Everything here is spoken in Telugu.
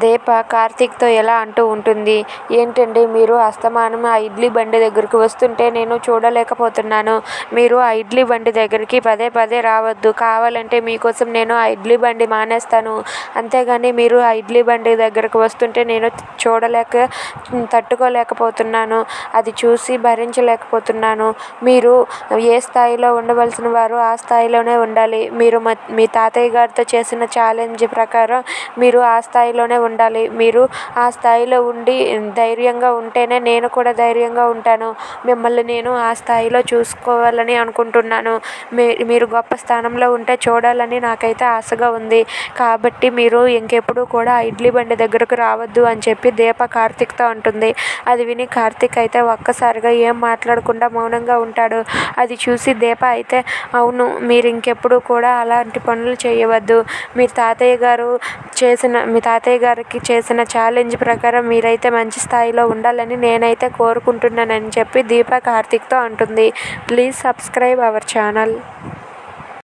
దీప కార్తీక్తో ఎలా అంటూ ఉంటుంది? ఏంటండి మీరు అస్తమానం ఆ ఇడ్లీ బండి దగ్గరకు వస్తుంటే నేను చూడలేకపోతున్నాను. మీరు ఆ ఇడ్లీ బండి దగ్గరికి పదే పదే రావద్దు. కావాలంటే మీకోసం నేను ఆ ఇడ్లీ బండి మానేస్తాను. అంతేగాని మీరు ఆ ఇడ్లీ బండి దగ్గరకు వస్తుంటే నేను చూడలేక తట్టుకోలేకపోతున్నాను. అది చూసి భరించలేకపోతున్నాను. మీరు ఏ స్థాయిలో ఉండవలసిన వారు ఆ స్థాయిలోనే ఉండాలి. మీరు మీ తాతయ్య గారితో చేసిన ఛాలెంజ్ ప్రకారం మీరు ఆ స్థాయిలోనే ఉండాలి. మీరు ఆ స్థాయిలో ఉండి ధైర్యంగా ఉంటేనే నేను కూడా ధైర్యంగా ఉంటాను. మిమ్మల్ని నేను ఆ స్థాయిలో చూసుకోవాలని అనుకుంటున్నాను. మీ మీరు గొప్ప స్థానంలో ఉంటే చూడాలని నాకైతే ఆశగా ఉంది. కాబట్టి మీరు ఇంకెప్పుడు కూడా ఆ ఇడ్లీ బండి దగ్గరకు రావద్దు అని చెప్పి దీప కార్తీక్తో అంటుంది. అది విని కార్తీక్ అయితే ఒక్కసారిగా ఏం మాట్లాడకుండా మౌనంగా ఉంటాడు. అది చూసి దీప అయితే అవును మీరు ఇంకెప్పుడు కూడా అలాంటి పనులు చేయవద్దు. మీ తాతయ్య గారు చేసిన మీ తాతయ్య గారు గారికి చేసిన ఛాలెంజ్ ప్రకారం మీరైతే మంచి స్థాయిలో ఉండాలని నేనైతే కోరుకుంటున్నానని చెప్పి దీప కార్తిక్తో అంటుంది. Please subscribe our channel.